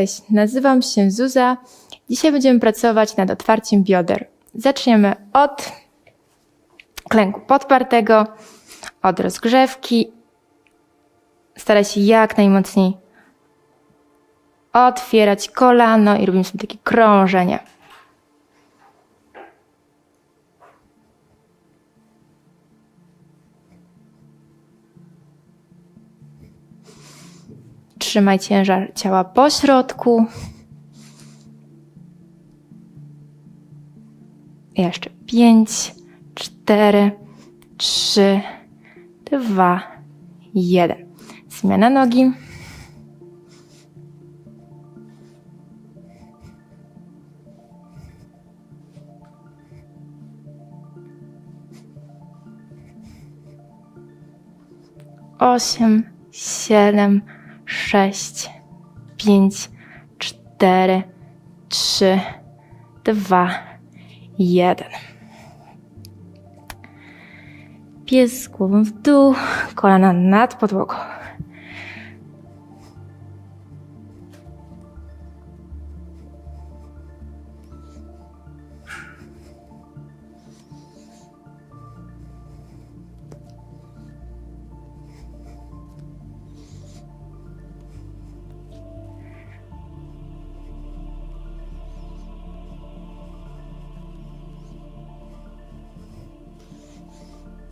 Cześć, nazywam się Zuza. Dzisiaj będziemy pracować nad otwarciem bioder. Zaczniemy od klęku podpartego, od rozgrzewki. Staraj się jak najmocniej otwierać kolano i robimy sobie takie krążenie. Trzymaj ciężar ciała po środku. Jeszcze pięć, cztery, trzy, dwa, jeden. Zmiana nogi. Osiem, siedem, sześć, pięć, cztery, trzy, dwa, jeden. Pies z głową w dół, kolana nad podłogą.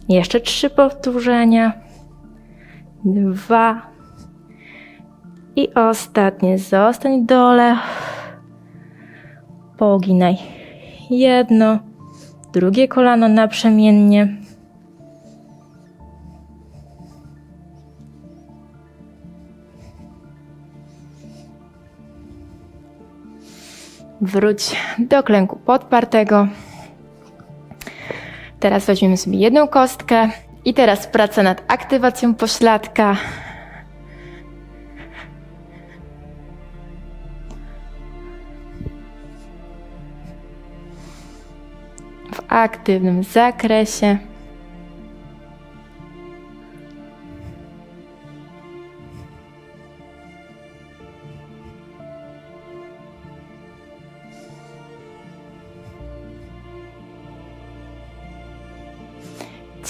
Jeszcze trzy powtórzenia. Dwa. I ostatnie. Zostań w dole. Poginaj. Jedno. Drugie kolano naprzemiennie. Wróć do klęku podpartego. Teraz weźmiemy sobie jedną kostkę i teraz praca nad aktywacją pośladka. W aktywnym zakresie.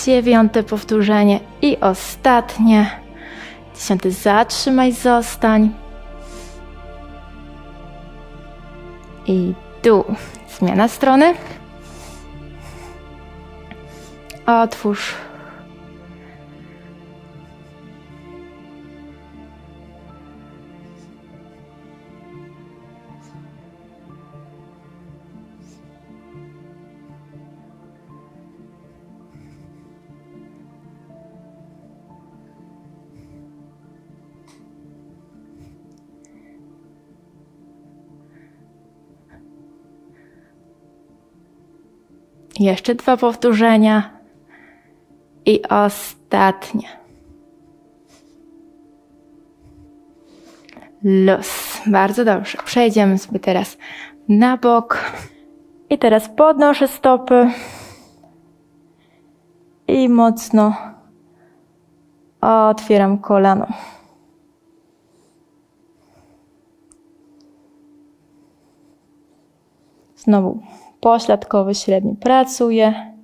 Dziewiąte powtórzenie i ostatnie. Dziesiąte zatrzymaj, zostań. I dół. Zmiana strony. Otwórz. Jeszcze dwa powtórzenia. I ostatnie. Luz. Bardzo dobrze. Przejdziemy sobie teraz na bok. I teraz podnoszę stopy. I mocno otwieram kolano. Znowu pośladkowy średni pracuje.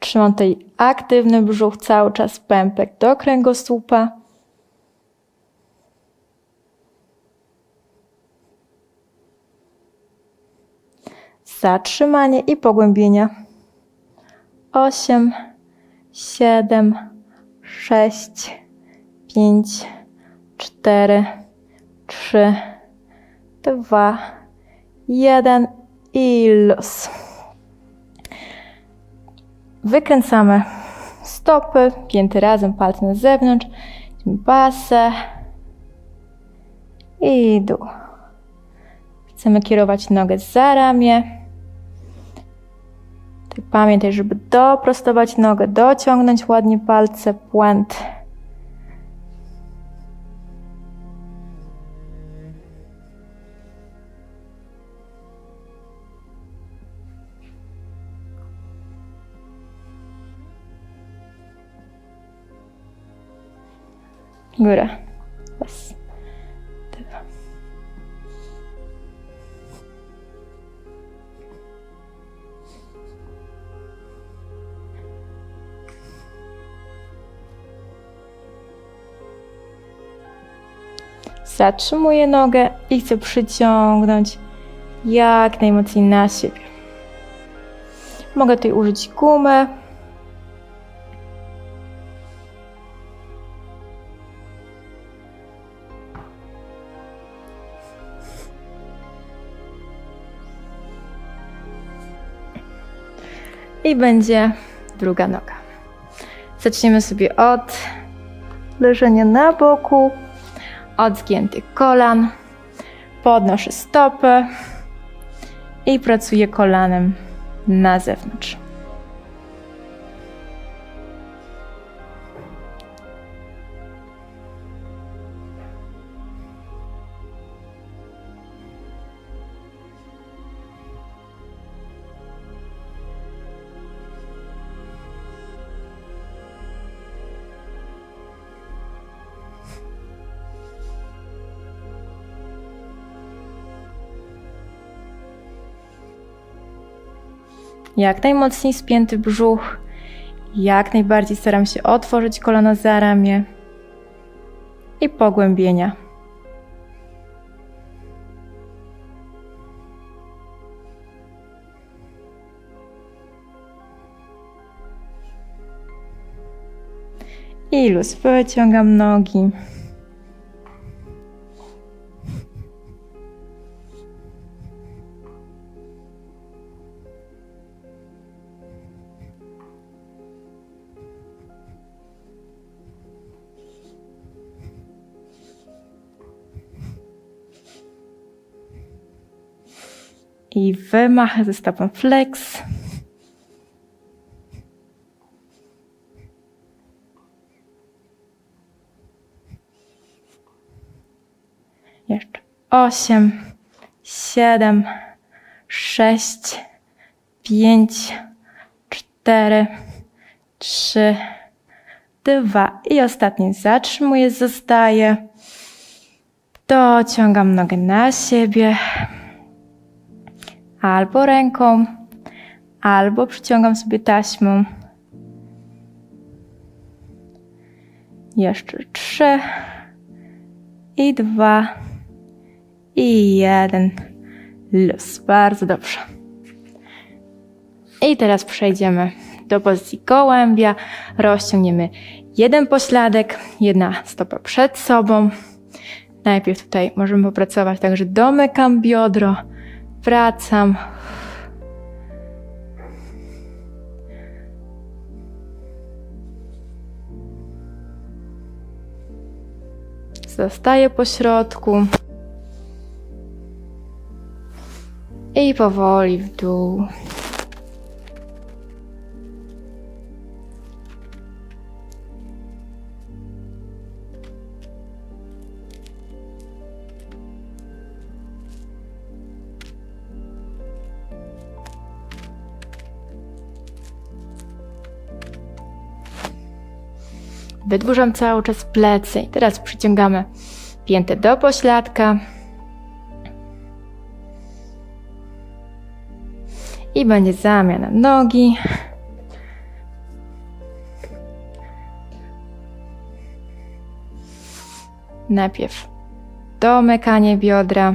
Trzymam tutaj aktywny brzuch, cały czas pępek do kręgosłupa. Zatrzymanie i pogłębienia osiem, siedem, sześć, pięć, cztery, trzy, dwa, jeden i luz. Wykręcamy stopy, pięty razem, palce na zewnątrz, basę i dół. Chcemy kierować nogę za ramię. Pamiętaj, żeby doprostować nogę, dociągnąć ładnie palce, płęt. Góra. Zatrzymuję nogę i chcę przyciągnąć jak najmocniej na siebie. Mogę tutaj użyć gumy. I będzie druga noga. Zaczniemy sobie od leżenia na boku, od zgiętych kolan. Podnoszę stopy i pracuję kolanem na zewnątrz. Jak najmocniej spięty brzuch. Jak najbardziej staram się otworzyć kolana za ramię i pogłębienia. I luz, wyciągam nogi. I wymachę ze stopą flex. Jeszcze osiem, siedem, sześć, pięć, cztery, trzy, dwa i ostatni zatrzymuję, zostaję. Dociągam nogę na siebie albo ręką, albo przyciągam sobie taśmą. Jeszcze trzy i dwa i jeden. Luz. Bardzo dobrze. I teraz przejdziemy do pozycji gołębia. Rozciągniemy jeden pośladek, jedna stopa przed sobą. Najpierw tutaj możemy popracować tak, że domykam biodro, wracam. Zostaję po środku. I powoli w dół. Wydłużam cały czas plecy. I teraz przyciągamy piętę do pośladka. I będzie zamiana nogi. Najpierw domykanie biodra.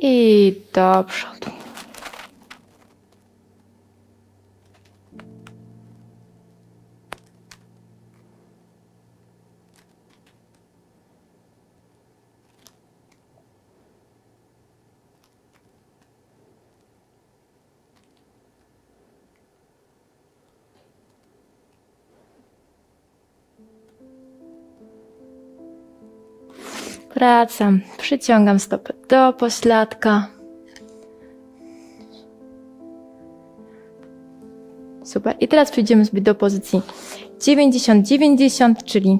I do Wracam, przyciągam stopę do pośladka. Super. I teraz przejdziemy sobie do pozycji 90-90, czyli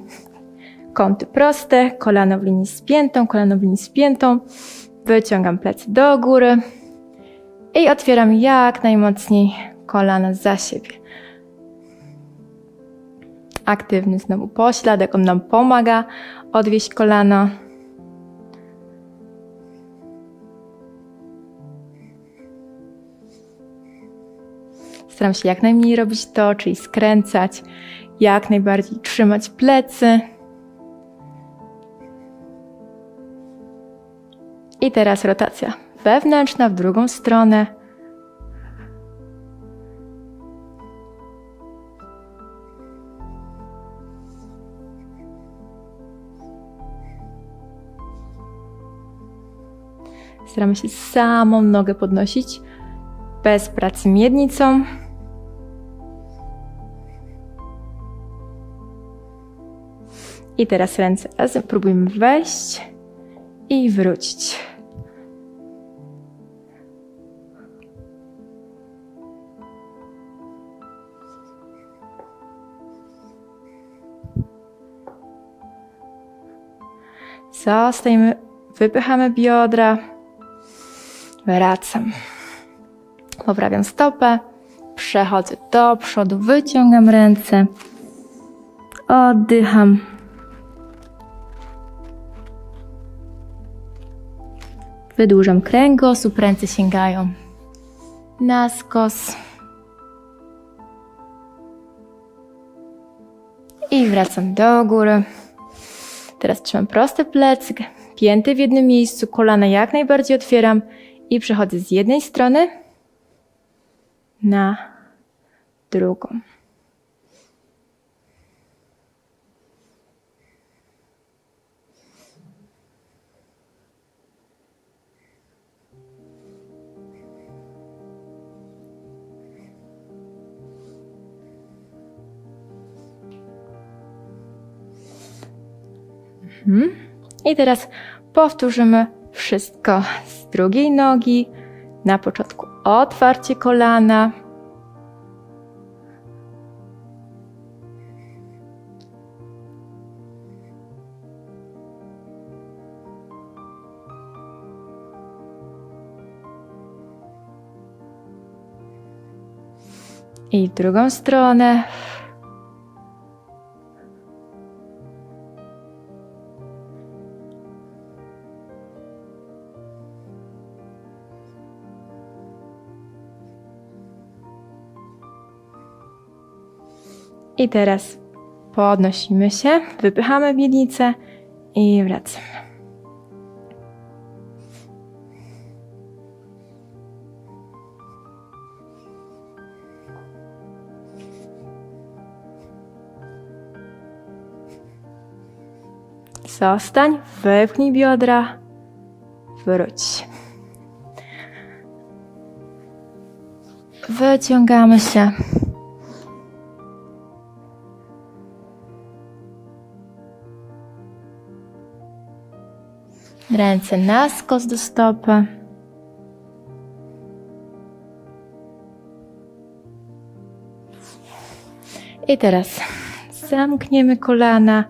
Kąty proste, kolano w linii z piętą, kolano w linii z piętą. Wyciągam plecy do góry i otwieram jak najmocniej kolana za siebie. Aktywny znowu pośladek, on nam pomaga odwieść kolano. Staram się jak najmniej robić to, czyli skręcać, jak najbardziej trzymać plecy. I teraz rotacja wewnętrzna w drugą stronę. Staramy się samą nogę podnosić bez pracy miednicą. I teraz ręce razem próbujemy wejść i wrócić. Zostajemy, wypychamy biodra, wracam. Poprawiam stopę, przechodzę do przodu, wyciągam ręce, oddycham. Wydłużam kręgosłup, ręce sięgają na skos. I wracam do góry. Teraz trzymam prosty plecy, pięty w jednym miejscu, kolana jak najbardziej otwieram i przechodzę z jednej strony na drugą. Mhm. I teraz powtórzymy wszystko z drugiej nogi. Na początku otwarcie kolana. I drugą stronę. I teraz podnosimy się, wypychamy miednicę i wracamy. Zostań, wypchnij biodra, wróć. Wyciągamy się. Ręce na skos do stopy. I teraz zamkniemy kolana.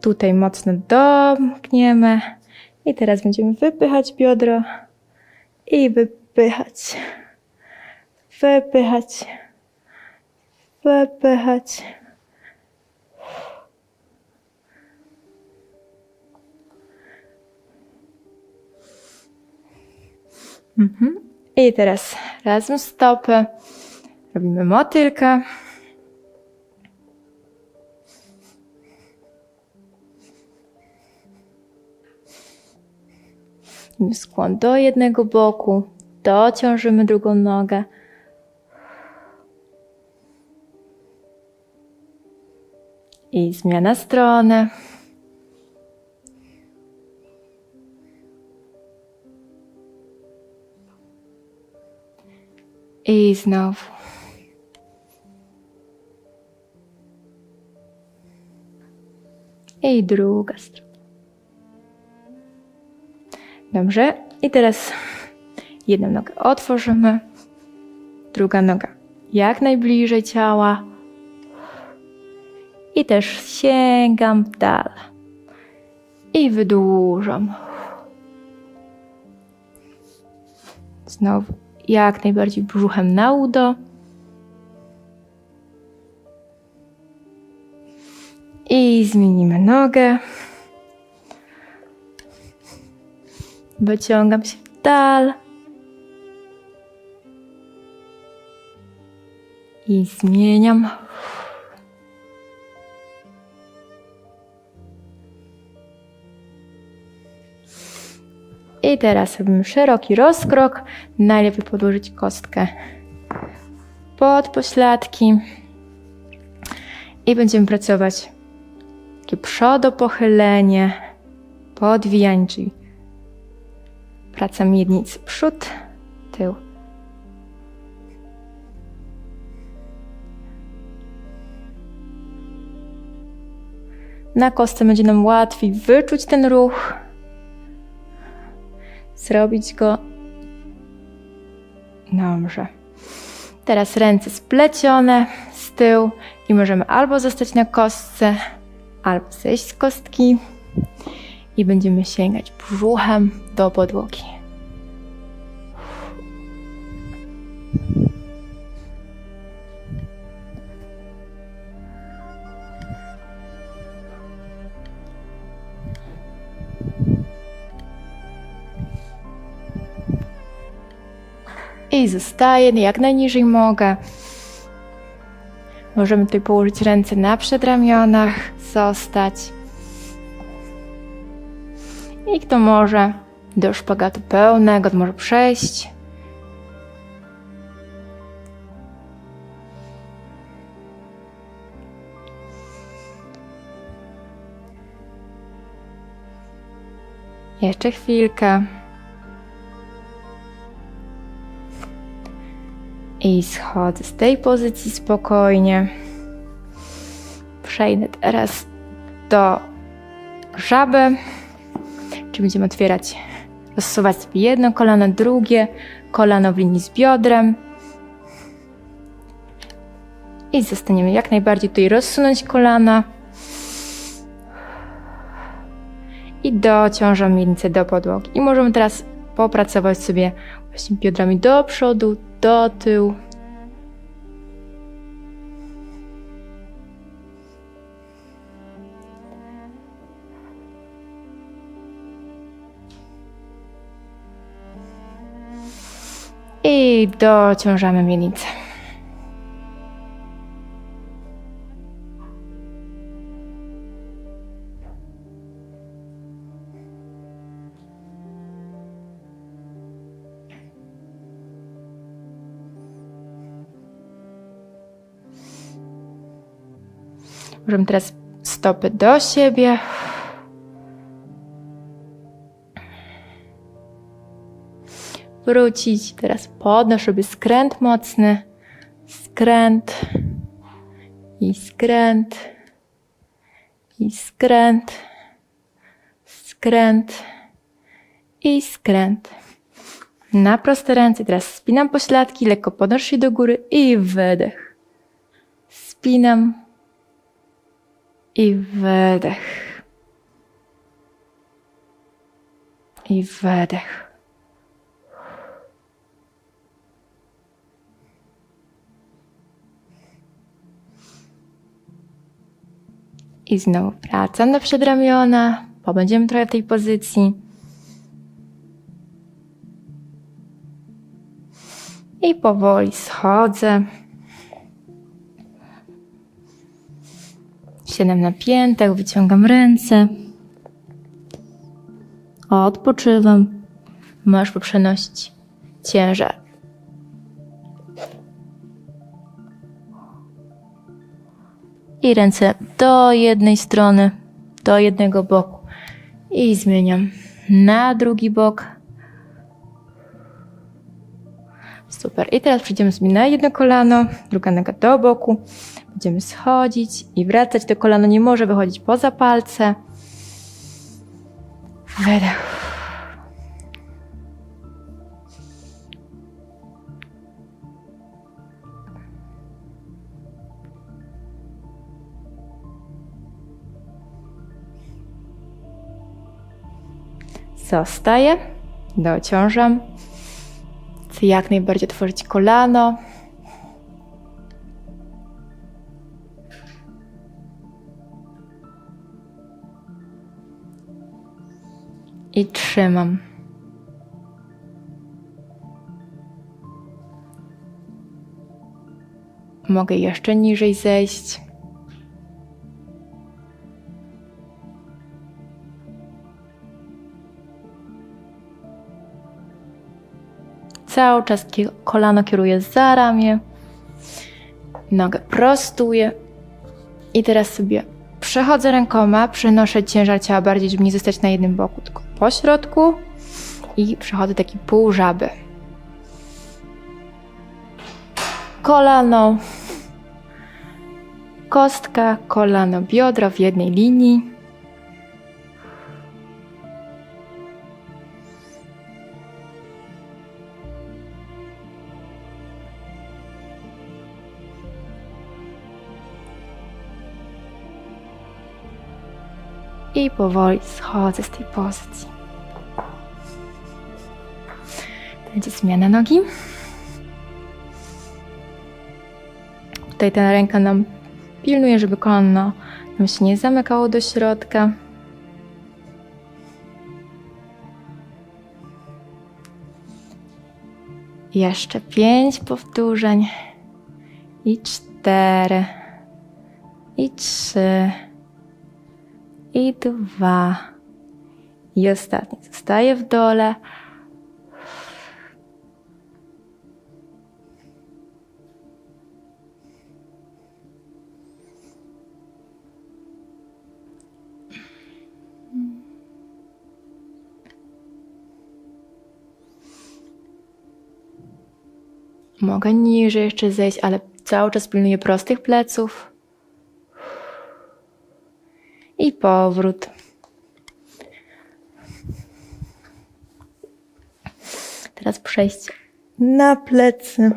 Tutaj mocno domkniemy. I teraz będziemy wypychać biodro i wypychać. Wypychać. Wypychać. Mhm. I teraz razem stopy. Robimy motylkę. Robimy skłon do jednego boku. Dociążymy drugą nogę. I zmiana strony. I znowu. I druga strona. Dobrze. I teraz jedną nogę otworzymy. Druga noga jak najbliżej ciała. I też sięgam w dal. I wydłużam. Znowu jak najbardziej brzuchem na udo. I zmienimy nogę. Wyciągam się w dal. I zmieniam. I teraz robimy szeroki rozkrok. Najlepiej podłożyć kostkę pod pośladki. I będziemy pracować takie przodopochylenie, podwijanie, czyli praca miednicy przód, tył. Na kostce będzie nam łatwiej wyczuć ten ruch, zrobić go. Dobrze. Teraz ręce splecione z tyłu i możemy albo zostać na kostce, albo zejść z kostki i będziemy sięgać brzuchem do podłogi. I zostaję jak najniżej mogę. Możemy tutaj położyć ręce na przedramionach, zostać. I kto może do szpagatu pełnego, to może przejść. Jeszcze chwilkę. I schodzę z tej pozycji spokojnie. Przejdę teraz do żaby. Czy będziemy otwierać, rozsuwać sobie jedno kolano, drugie kolano w linii z biodrem. I zostaniemy jak najbardziej tutaj rozsunąć kolana. I dociążam miednicę do podłogi. I możemy teraz popracować sobie właśnie biodrami do przodu, do tyłu. I dociążamy miednicę. Możemy teraz stopy do siebie. Wrócić. Teraz podnosz, sobie skręt mocny. Skręt. I skręt. I skręt. Skręt. I skręt. Na proste ręce. Teraz spinam pośladki, lekko podnoszę się do góry i wydech. Spinam i wydech. I wydech. I znowu wracam do przedramiona. Pobędziemy trochę w tej pozycji. I powoli schodzę. Siedem na piętach, wyciągam ręce. Odpoczywam. Możesz poprzenosić ciężar. I ręce do jednej strony, do jednego boku. I zmieniam na drugi bok. Super. I teraz przejdziemy sobie na jedno kolano, druga noga do boku. Będziemy schodzić i wracać. To kolano nie może wychodzić poza palce. Wydech. Zostaję, dociążam. Jak najbardziej otworzyć kolano. I trzymam. Mogę jeszcze niżej zejść. Cały czas kolano kieruję za ramię, nogę prostuję i teraz sobie przechodzę rękoma, przenoszę ciężar ciała bardziej, żeby nie zostać na jednym boku, tylko po środku i przechodzę taki pół żaby. Kolano, kostka, kolano, biodro w jednej linii. I powoli schodzę z tej pozycji. Będzie zmiana nogi. Tutaj ta ręka nam pilnuje, żeby kolano nam się nie zamykało do środka. Jeszcze pięć powtórzeń. I cztery. I trzy. I dwa. I ostatni. Zostaje w dole. Mogę niżej jeszcze zejść, ale cały czas pilnuję prostych pleców. I powrót. Teraz przejście na plecy.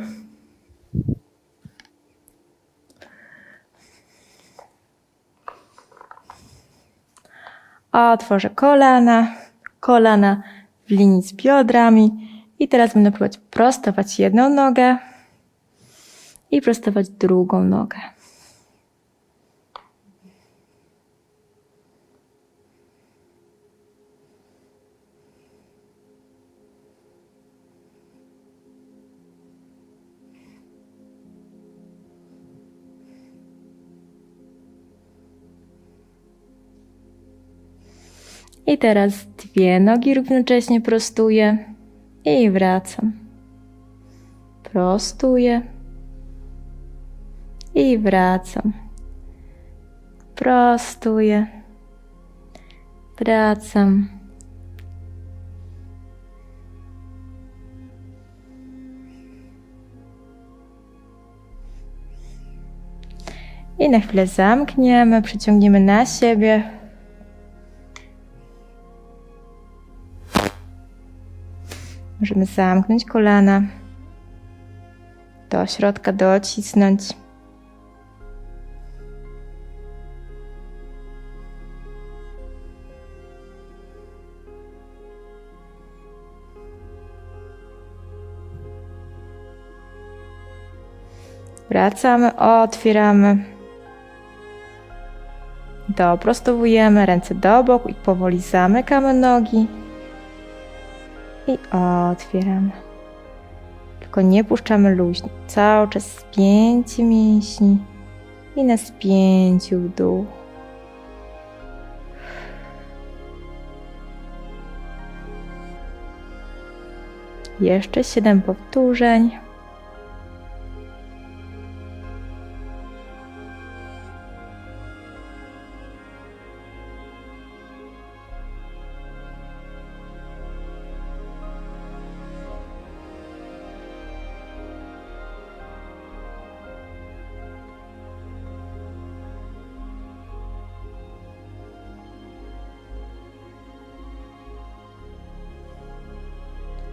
Otworzę kolana, kolana w linii z biodrami. I teraz będę próbować prostować jedną nogę i prostować drugą nogę. I teraz dwie nogi równocześnie prostuję i wracam. Prostuję i wracam. Prostuję. Wracam. I na chwilę zamkniemy, przyciągniemy na siebie. Możemy zamknąć kolana. Do środka docisnąć. Wracamy, otwieramy. Doprostowujemy ręce do boku i powoli zamykamy nogi i otwieramy. Tylko nie puszczamy luźno. Cały czas spięcie mięśni i na spięciu w dół. Jeszcze siedem powtórzeń.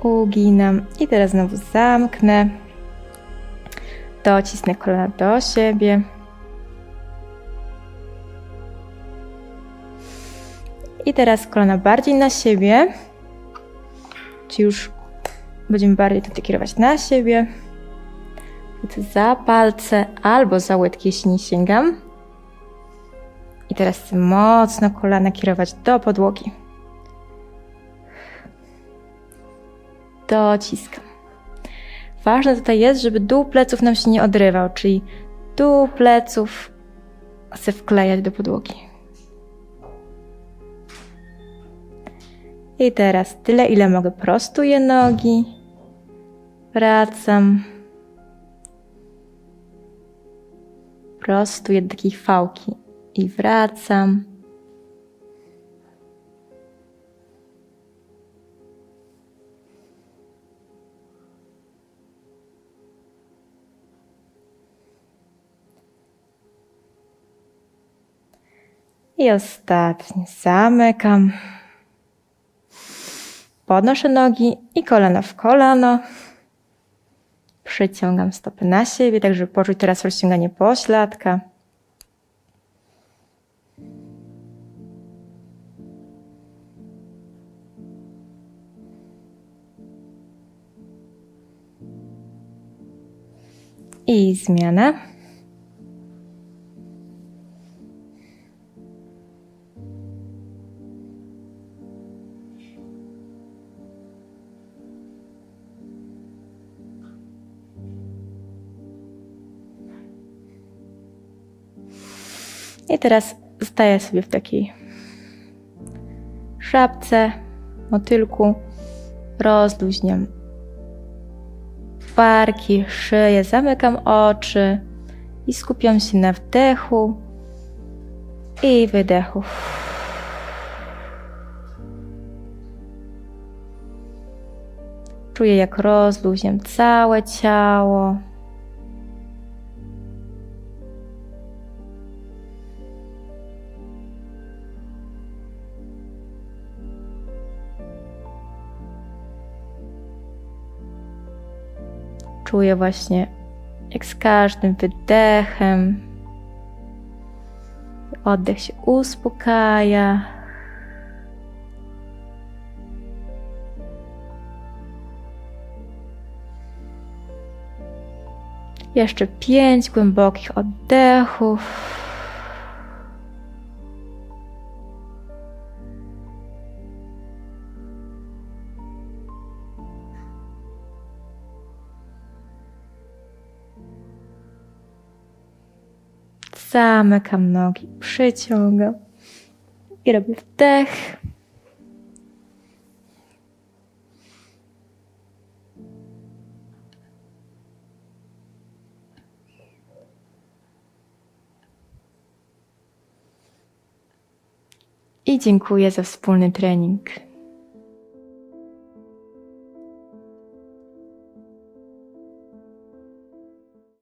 Uginam i teraz znowu zamknę. Docisnę kolana do siebie. I teraz kolana bardziej na siebie Czy już będziemy bardziej tutaj kierować na siebie. Za palce albo za łydki, jeśli nie sięgam. I teraz mocno kolana kierować do podłogi. Dociskam. Ważne tutaj jest, żeby dół pleców nam się nie odrywał, czyli dół pleców chcę wklejać do podłogi. I teraz tyle, ile mogę, prostuję nogi. Wracam. Prostuję do takiej fałki i wracam. I ostatnie zamykam. Podnoszę nogi i kolano w kolano. Przyciągam stopy na siebie, tak żeby poczuć teraz rozciąganie pośladka. I zmiana. I teraz staję sobie w takiej szapce, motylku. Rozluźniam barki, szyję, zamykam oczy i skupiam się na wdechu i wydechu. Czuję, jak rozluźniam całe ciało. Czuję właśnie, jak z każdym wydechem oddech się uspokaja. Jeszcze pięć głębokich oddechów. Zamykam nogi, przyciągam i robię wdech. I dziękuję za wspólny trening.